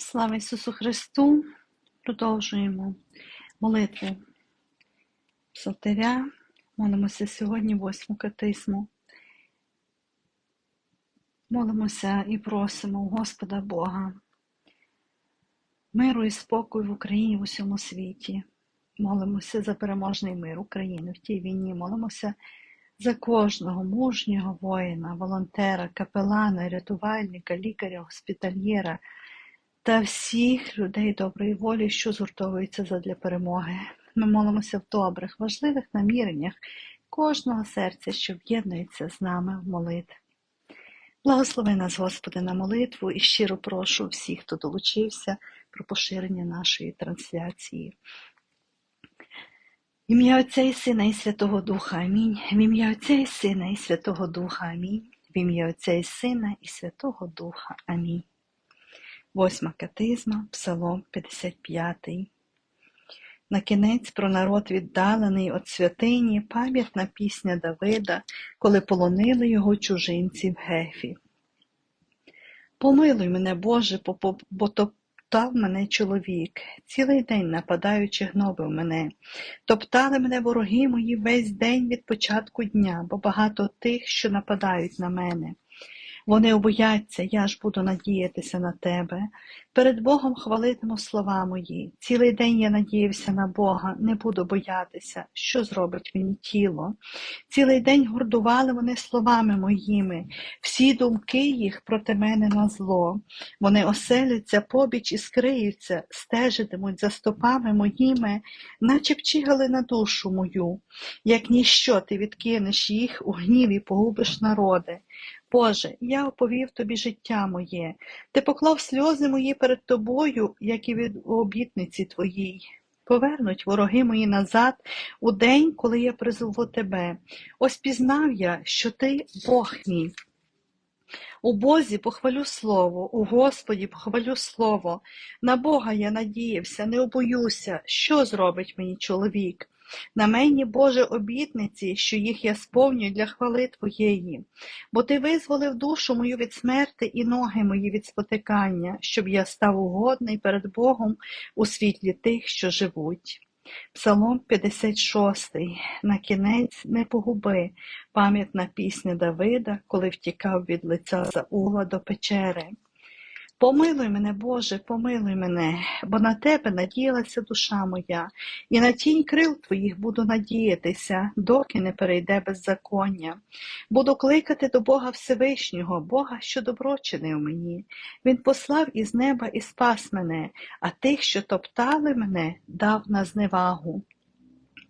Слава Ісусу Христу! Продовжуємо молитву Псалтиря. Молимося сьогодні восьму катисму. Молимося і просимо у Господа Бога, миру і спокою в Україні в усьому світі. Молимося за переможний мир України в тій війні. Молимося за кожного мужнього воїна, волонтера, капелана, рятувальника, лікаря, госпітальєра та всіх людей доброї волі, що згуртовуються задля перемоги. Ми молимося в добрих, важливих наміреннях кожного серця, що в'єднується з нами в молитві. Благослови нас, Господи, на молитву і щиро прошу всіх, хто долучився про поширення нашої трансляції. Ім'я Отця і Сина і Святого Духа Амінь. В ім'я Отця і Сина і Святого Духа Амінь. В ім'я Отця і Сина і Святого Духа Амінь. Восьма катизма, Псалом 55. На кінець про народ віддалений від святині, пам'ятна пісня Давида, коли полонили його чужинці в Гефі. Помилуй мене, Боже, бо топтав мене чоловік, цілий день нападаючи, гнобив мене. Топтали мене вороги мої весь день від початку дня, бо багато тих, що нападають на мене. Вони обояться, я ж буду надіятися на тебе. Перед Богом хвалитиму слова мої. Цілий день я надіявся на Бога, не буду боятися, що зробить мені тіло. Цілий день гордували вони словами моїми, всі думки їх проти мене на зло. Вони оселяться побіч і скриються, стежитимуть за стопами моїми, наче пчигали на душу мою. Як ніщо ти відкинеш їх у гніві погубиш народи. Боже, я оповів тобі життя моє, ти поклав сльози мої перед тобою, як і від обітниці твоїй. Повернуть вороги мої назад у день, коли я призову тебе. Ось пізнав я, що ти Бог мій. У Бозі похвалю слово, у Господі похвалю слово. На Бога я надіявся, не обоюся, що зробить мені чоловік. На мені, Боже, обітниці, що їх я сповнюю для хвали Твоєї, бо Ти визволив душу мою від смерти і ноги мої від спотикання, щоб я став угодний перед Богом у світлі тих, що живуть. Псалом 56. На кінець не погуби, пам'ятна пісня Давида, коли втікав від лиця Заула до печери. Помилуй мене, Боже, помилуй мене, бо на Тебе надіялася душа моя, і на тінь крил Твоїх буду надіятися, доки не перейде беззаконня. Буду кликати до Бога Всевишнього, Бога, що добро чинив мені. Він послав із неба і спас мене, а тих, що топтали мене, дав на зневагу.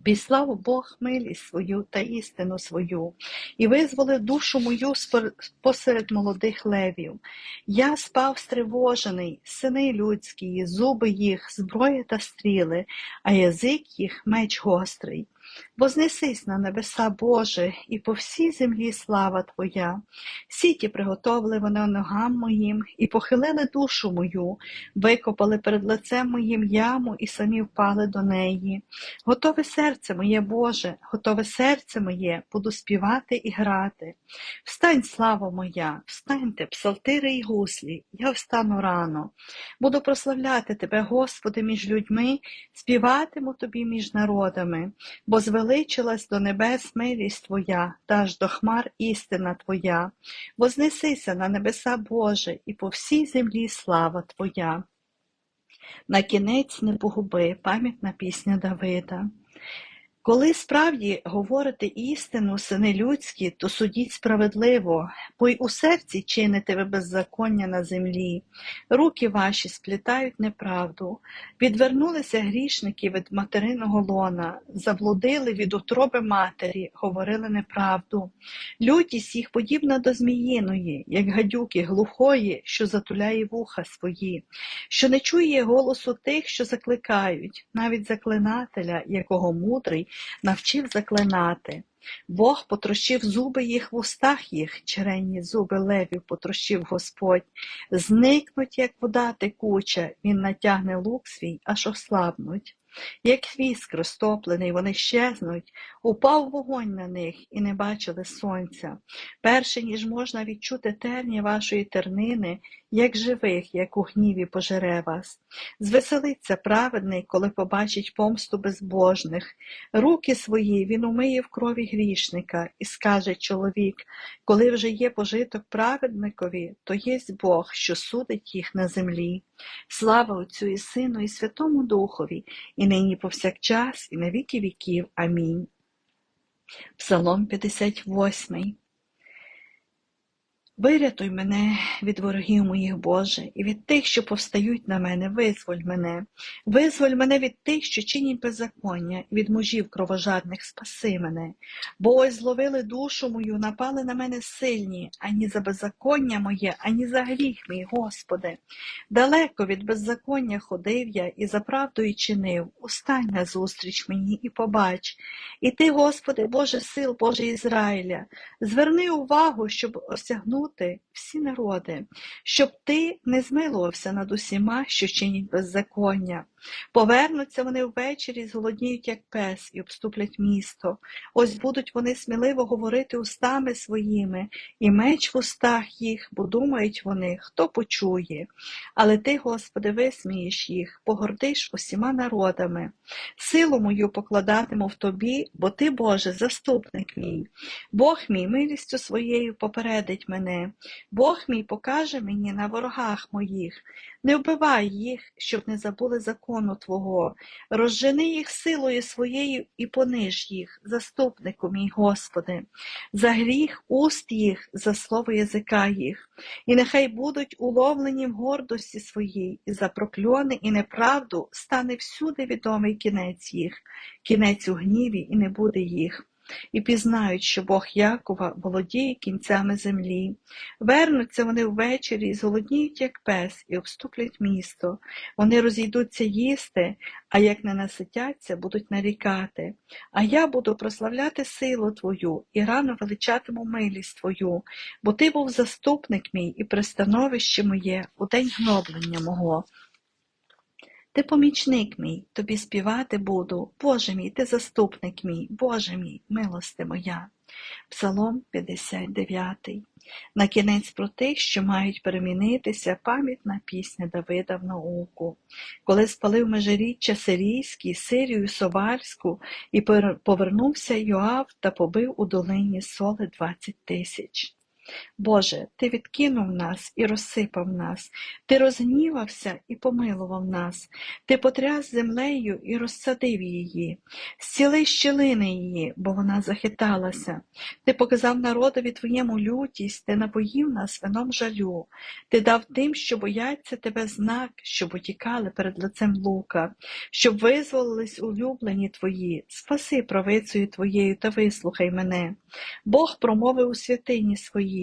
Післав Бог милість свою та істину свою, і визволив душу мою посеред молодих левів. Я спав стривожений, сини людські, зуби їх, зброя та стріли, а язик їх меч гострий. Вознесись на небеса Боже, і по всій землі слава Твоя. Сіті приготовили вони ногам моїм, і похилили душу мою, викопали перед лицем моїм яму і самі впали до неї. Готове серце моє, Боже, готове серце моє, буду співати і грати. Встань, слава моя, встаньте, псалтири й гуслі, я встану рано. Буду прославляти Тебе, Господи, між людьми, співатиму Тобі між народами. бо Возвеличилась до небес милість Твоя, та аж до хмар істина Твоя, вознесися на небеса Боже, і по всій землі слава Твоя. На кінець не погуби пам'ятна пісня Давида. Коли справді говорите істину, сини людські, то судіть справедливо, бо й у серці чините ви беззаконня на землі, руки ваші сплітають неправду, відвернулися грішники від материного лона, заблудили від утроби матері, говорили неправду. Лютість їх подібна до зміїної, як гадюки глухої, що затуляє вуха свої, що не чує голосу тих, що закликають, навіть заклинателя, якого мудрий навчив заклинати. Бог потрощив зуби їх в устах їх, черенні зуби левів потрощив Господь. Зникнуть, як вода текуча, він натягне лук свій, аж ослабнуть. Як віск розтоплений, вони щезнуть, упав вогонь на них і не бачили сонця. Перше, ніж можна відчути терні вашої тернини, як живих, як у гніві пожере вас. Звеселиться праведний, коли побачить помсту безбожних. Руки свої він умиє в крові грішника, і скаже чоловік, коли вже є пожиток праведникові, то єсть Бог, що судить їх на землі. Слава Отцю і Сину, і Святому Духові, і нині повсякчас, і на віки віків. Амінь. Псалом 58 Вирятуй мене від ворогів моїх, Боже, і від тих, що повстають на мене, визволь мене, визволь мене від тих, що чинять беззаконня, від мужів кровожадних, спаси мене. Бо ось зловили душу мою, напали на мене сильні, ані за беззаконня моє, ані за гріх мій, Господи. Далеко від беззаконня ходив я і за правдою чинив. Устань назустріч мені і побач. І ти, Господи, Боже сил, Боже Ізраїля, зверни увагу, щоб осягнути всі народи, щоб ти не змилувався над усіма, що чинять беззаконня. Повернуться вони ввечері, зголодніють, як пес, і обступлять місто. Ось будуть вони сміливо говорити устами своїми, і меч в устах їх, бо думають вони, хто почує. Але ти, Господи, висмієш їх, погордиш усіма народами. Силу мою покладатиму в тобі, бо ти, Боже, заступник мій. Бог мій милістю своєю попередить мене. Бог мій покаже мені на ворогах моїх. Не вбивай їх, щоб не забули закону Твого. Розжени їх силою своєю і пониж їх, заступнику мій Господи, за гріх уст їх, за слово язика їх, і нехай будуть уловлені в гордості своїй, і за прокльони і неправду стане всюди відомий кінець їх, кінець у гніві, і не буде їх і пізнають, що Бог Якова володіє кінцями землі. Вернуться вони ввечері і зголодніють, як пес, і обступлять місто. Вони розійдуться їсти, а як не наситяться, будуть нарікати. А я буду прославляти силу Твою і рано величатиму милість Твою, бо Ти був заступник мій і пристановище моє у день гноблення мого. Ти помічник мій, тобі співати буду, Боже мій, ти заступник мій, Боже мій, милости моя. Псалом 59. На кінець про тих, що мають перемінитися пам'ятна пісня Давида в науку. Коли спалив межиріччя Сирійський, Сирію Соварську, і повернувся Йоав та побив у долині соли двадцять тисяч. Боже, Ти відкинув нас і розсипав нас, Ти розгнівався і помилував нас, Ти потряс землею і розсадив її, зціли щілини її, бо вона захиталася. Ти показав народові Твоєму лютість, Ти напоїв нас вином жалю, Ти дав тим, що бояться Тебе знак, щоб утікали перед лицем лука, щоб визволились улюблені Твої, спаси правицею Твоєю та вислухай мене. Бог промовив у святині своїй,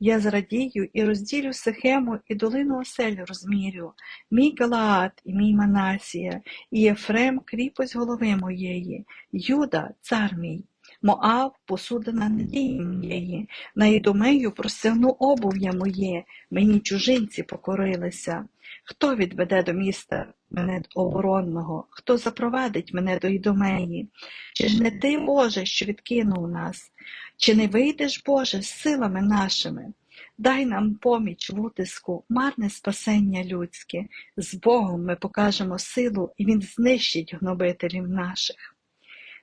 я зрадію і розділю Сихему і долину осель розмірю, мій Галаат і мій Манасія, і Єфрем кріпость голови моєї, Юда, цар мій. Моав посудина надії моєї, на Ідомею простягну обув'я моє, мені чужинці покорилися. Хто відведе до міста мене оборонного, хто запровадить мене до Ідомеї? Чи ж не ти, Боже, що відкинув нас? Чи не вийдеш, Боже, з силами нашими? Дай нам поміч в утиску, марне спасення людське. З Богом ми покажемо силу, і Він знищить гнобителів наших.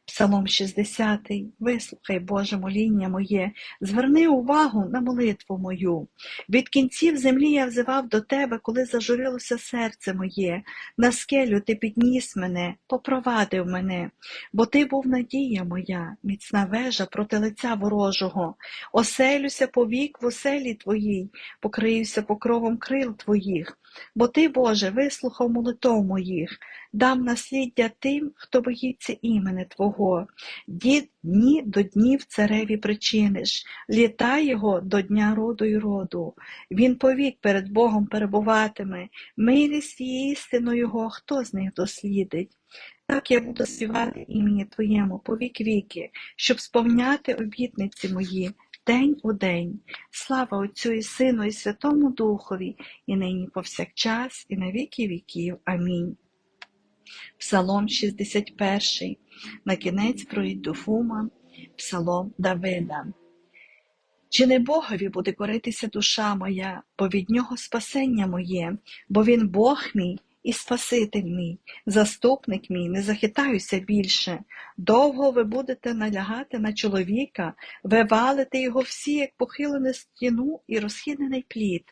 Псалом 60. Вислухай, Боже, моління моє, зверни увагу на молитву мою. Від кінців землі я взивав до Тебе, коли зажурилося серце моє. На скелю Ти підніс мене, попровадив мене, бо Ти був надія моя, міцна вежа проти лиця ворожого. Оселюся повік в оселі Твоїй, покриюся покровом крил Твоїх. Бо Ти, Боже, вислухав молитов моїх, дам насліддя тим, хто боїться імени Твого. Дід дні до днів цареві причиниш, літа його до дня роду й роду. Він повік перед Богом перебуватиме, милість і істину Його, хто з них дослідить. Так я буду співати імені Твоєму по вік віки, щоб сповняти обітниці мої день у день. Слава Отцю і Сину, і Святому Духові, і нині повсякчас, і на віки віків. Амінь. Псалом 61. На кінець про Ідуфума, Псалом Давида. Чи не Богові буде коритися душа моя, бо від нього спасення моє, бо він Бог мій і Спаситель мій, заступник мій, не захитаюся більше. Довго ви будете налягати на чоловіка, ви валите його всі, як похилену стіну і розхіднений плід.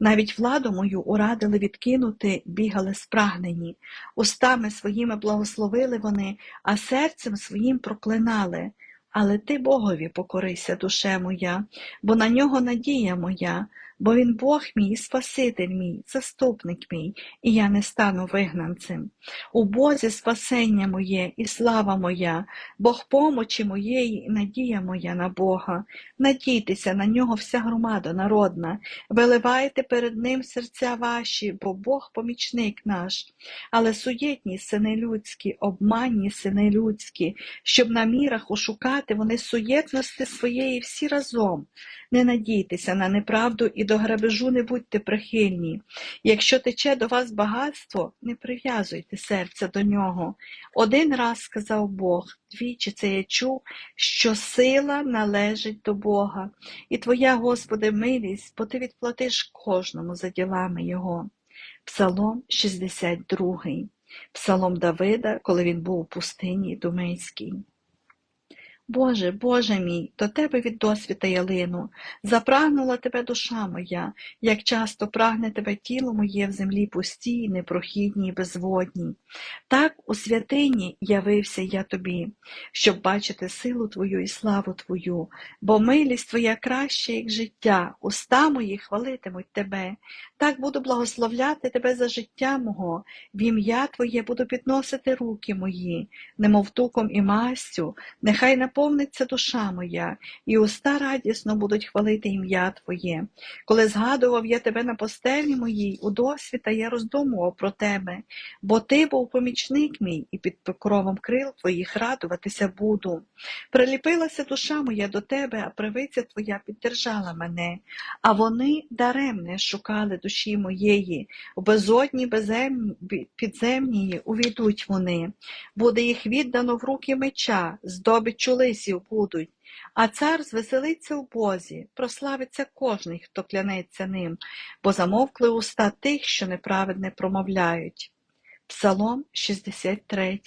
Навіть владу мою урадили відкинути, бігали спрагнені, устами своїми благословили вони, а серцем своїм проклинали. Але ти Богові покорися, душе моя, бо на нього надія моя, бо він Бог мій, Спаситель мій, заступник мій, і я не стану вигнанцем. У Бозі спасення моє і слава моя, Бог помочі моєї і надія моя на Бога. Надійтеся на нього вся громада народна, виливайте перед ним серця ваші, бо Бог помічник наш. Але суєтні сини людські, обманні сини людські, щоб на мірах ошукати вони суєтності своєї всі разом. Не надійтеся на неправду і до грабежу не будьте прихильні. Якщо тече до вас багатство, не прив'язуйте серця до нього. Один раз сказав Бог, двічі це я чув, що сила належить до Бога, і Твоя, Господи, милість, бо Ти відплатиш кожному за ділами Його. Псалом 62. Псалом Давида, коли він був у пустині Думейській. Боже, Боже мій, до тебе від досвіта ялину, запрагнула тебе душа моя, як часто прагне тебе тіло моє в землі пустій, непрохідній, безводній. Так у святині явився я тобі, щоб бачити силу Твою і славу Твою, бо милість Твоя краща, як життя, уста мої хвалитимуть тебе. Так буду благословляти тебе за життя мого, в ім'я Твоє буду підносити руки мої, немов туком і мастю, нехай наповниться душа моя, і уста радісно будуть хвалити ім'я Твоє. Коли згадував я тебе на постелі моїй, у досвіта я роздумував про тебе, бо ти був помічник мій, і під покровом крил Твоїх радуватися буду. Приліпилася душа моя до тебе, а правиця Твоя піддержала мене, а вони даремне шукали душі моєї, в безодні безземні, підземнії увійдуть вони, буде їх віддано в руки меча, здобиччю лисів будуть. А цар звеселиться в Бозі, прославиться кожний, хто клянеться ним, бо замовкли уста тих, що неправедне промовляють. Псалом 63,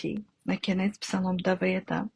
на кінець Псалом Давида.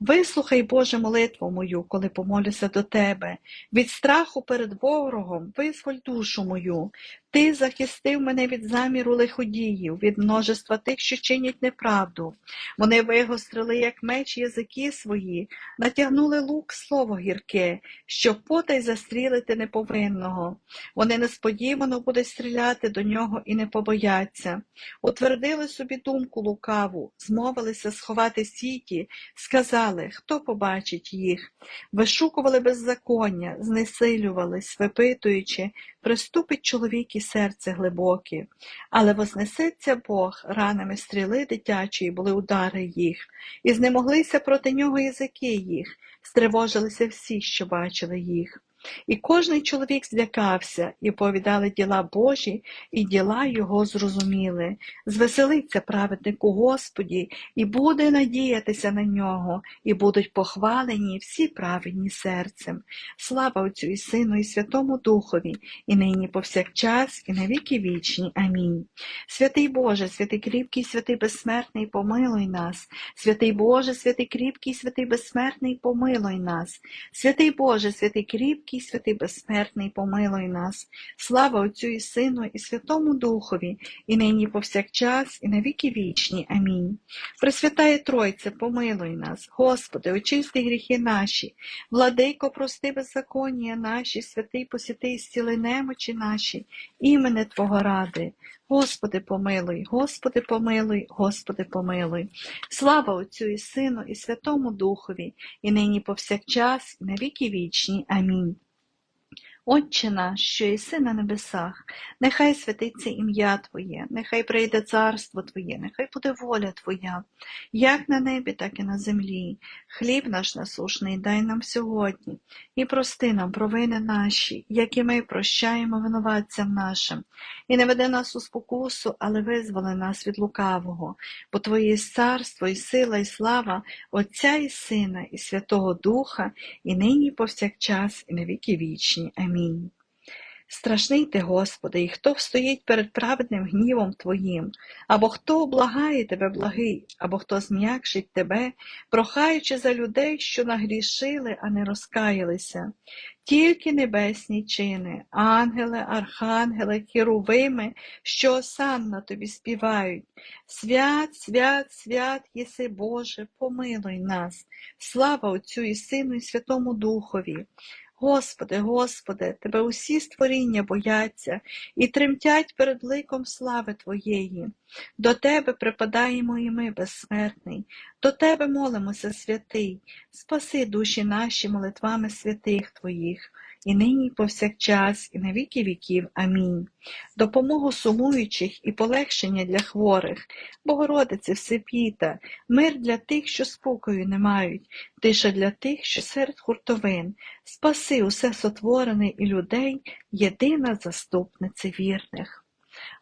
Вислухай, Боже, молитву мою, коли помолюся до Тебе. Від страху перед ворогом визволь душу мою. Ти захистив мене від заміру лиходіїв, від множества тих, що чинять неправду. Вони вигострили, як меч язики свої, натягнули лук слово гірке, щоб потай застрілити неповинного. Вони несподівано будуть стріляти до нього і не побояться. Утвердили собі думку лукаву, змовилися сховати сіті, сказали, хто побачить їх. Вишукували беззаконня, знесилювались, випитуючи, приступить чоловік і серце глибоке, але вознесеться Бог, ранами стріли дитячої були удари їх, і знемоглися проти нього язики їх, стривожилися всі, що бачили їх. І кожний чоловік злякався, і повідали діла Божі, і діла його зрозуміли. Звеселиться праведник у Господі, і буде надіятися на нього, і будуть похвалені всі праведні серцем. Слава Отцю і Сину, і Святому Духові, і нині повсякчас, і на віки вічні. Амінь. Святий Боже, святий кріпкий, святий безсмертний, помилуй нас. Святий Боже, святий кріпкий, святий безсмертний, помилуй нас. Святий Боже, святий кріпкий, святий безсмертний, помилуй нас. Слава Отцю і Сину, і Святому Духові, і нині повсякчас, і на віки вічні. Амінь. Пресвятає Тройце, помилуй нас, Господи, очисти гріхи наші, владейко, прости беззаконня наші, святий посіти і зціли немочі наші, імене Твого ради. Господи, помилуй, Господи, помилуй, Господи, помилуй. Слава Отцю і Сину, і Святому Духові, і нині повсякчас, і на віки вічні. Амінь. Отче наш, що єси на небесах, нехай святиться ім'я Твоє, нехай прийде царство Твоє, нехай буде воля Твоя, як на небі, так і на землі. Хліб наш насушний дай нам сьогодні, і прости нам провини наші, як і ми прощаємо винуватцям нашим, і не веди нас у спокусу, але визволи нас від лукавого, бо Твоє є царство, і сила, і слава Отця і Сина, і Святого Духа, і нині, повсякчас, і на віки вічні. Амінь. Страшний ти, Господи, і хто встоїть перед праведним гнівом Твоїм, або хто облагає тебе благий, або хто зм'якшить тебе, прохаючи за людей, що нагрішили, а не розкаялися. Тільки небесні чини, ангели, архангели, херувими, що осанна тобі співають. Свят, свят, свят, єси Боже, помилуй нас. Слава Отцю і Сину, і Святому Духові. Господи, Господи, Тебе усі створіння бояться і тремтять перед ликом слави Твоєї. До Тебе припадаємо і ми, безсмертний, до Тебе молимося, святий, спаси душі наші молитвами святих Твоїх, і нині, і повсякчас, і на віки віків. Амінь. Допомогу сумуючих і полегшення для хворих, Богородице Всепіта, мир для тих, що спокою не мають, тиша для тих, що серед хуртовин, спаси усе сотворене і людей, єдина заступниця вірних.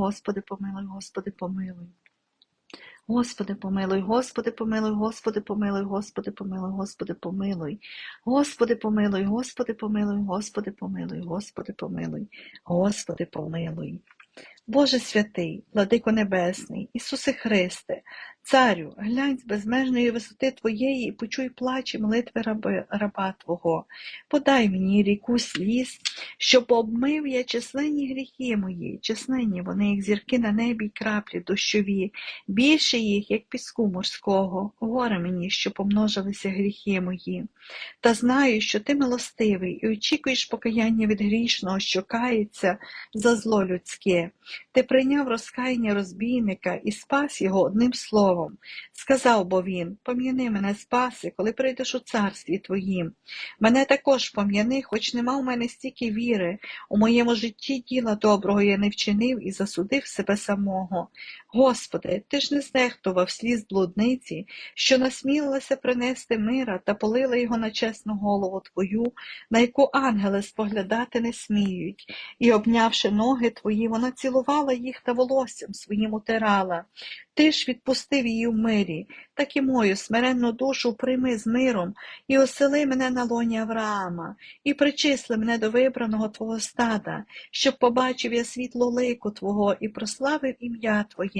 Господи, помилуй, Господи, помилуй. Господи, помилуй, Господи, помилуй, Господи, помилуй, Господи, помилуй, Господи, помилуй. Господи, помилуй, Господи, помилуй, Господи, помилуй, Господи, помилуй, Господи, помилуй. Боже святий, владико Небесний, Ісусе Христе, Царю, глянь з безмежної висоти Твоєї і почуй плач молитви раби, раба Твого. Подай мені ріку сліз, щоб обмив я численні гріхи мої, численні вони, як зірки на небі й краплі дощові, більше їх, як піску морського, горе мені, що помножилися гріхи мої. Та знаю, що ти милостивий і очікуєш покаяння від грішного, що кається за зло людське. Ти прийняв розкаяння розбійника і спас його одним словом. Сказав бо він, пом'яни мене, спаси, коли прийдеш у царстві твоїм. Мене також пом'яни, хоч нема у мене стільки віри. У моєму житті діла доброго я не вчинив і засудив себе самого. Господи, ти ж не знехтував сліз блудниці, що насмілилася принести мира та полила його на чесну голову Твою, на яку ангели споглядати не сміють, і, обнявши ноги Твої, вона цілувала їх та волоссям своїм утирала. Ти ж відпустив її в мирі, так і мою смиренну душу прийми з миром і осели мене на лоні Авраама, і причисли мене до вибраного Твого стада, щоб побачив я світло лику Твого і прославив ім'я Твоє,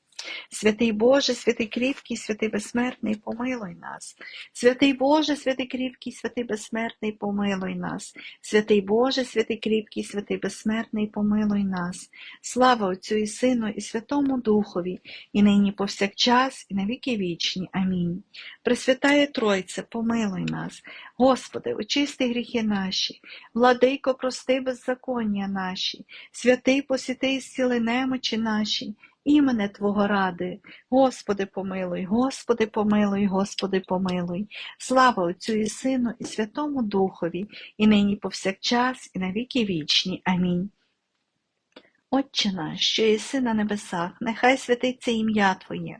Святий Боже, святий кріпкий, святий безсмертний, помилуй нас. Святий Боже, святий кріпкий, святий безсмертний, помилуй нас. Святий Боже, святий кріпкий, святий безсмертний, помилуй нас. Слава Отцю і Сину, і Святому Духові, і нині повсякчас, і на віки вічні. Амінь. Пресвятає Тройце, помилуй нас. Господи, очисти гріхи наші, владийко, прости беззаконня наші, святий посіти і зціли немочі наші імене Твого ради. Господи, помилуй, Господи, помилуй, Господи, помилуй. Слава Отцю і Сину, і Святому Духові, і нині повсякчас, і на віки вічні. Амінь. Отче наш, що єси на небесах, нехай святиться ім'я Твоє,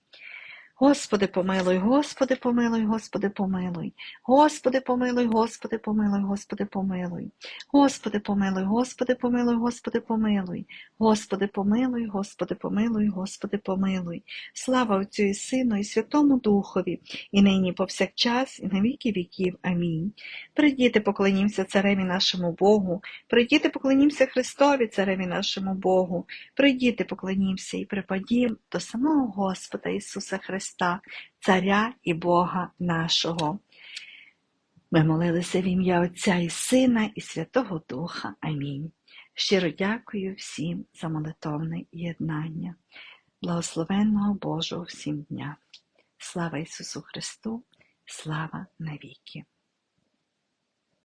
Господи, помилуй, Господи, помилуй, Господи, помилуй. Господи, помилуй, Господи, помилуй, Господи, помилуй. Господи, помилуй, Господи, помилуй, Господи, помилуй. Господи, помилуй, Господи, помилуй, Господи, помилуй. Слава Отцю і Сину, і Святому Духові, і нині повсякчас, і на віки віків. Амінь. Прийдіте, поклонімося цареві нашому Богу, прийдіте, поклонімося Христові, цареві нашому Богу, прийдіте, поклонімося і припадім до самого Господа Ісуса Христа, Царя і Бога нашого. Ми молилися в ім'я Отця і Сина, і Святого Духа. Амінь. Щиро дякую всім за молитовне єднання. Благословенного Божого всім дня. Слава Ісусу Христу, слава навіки.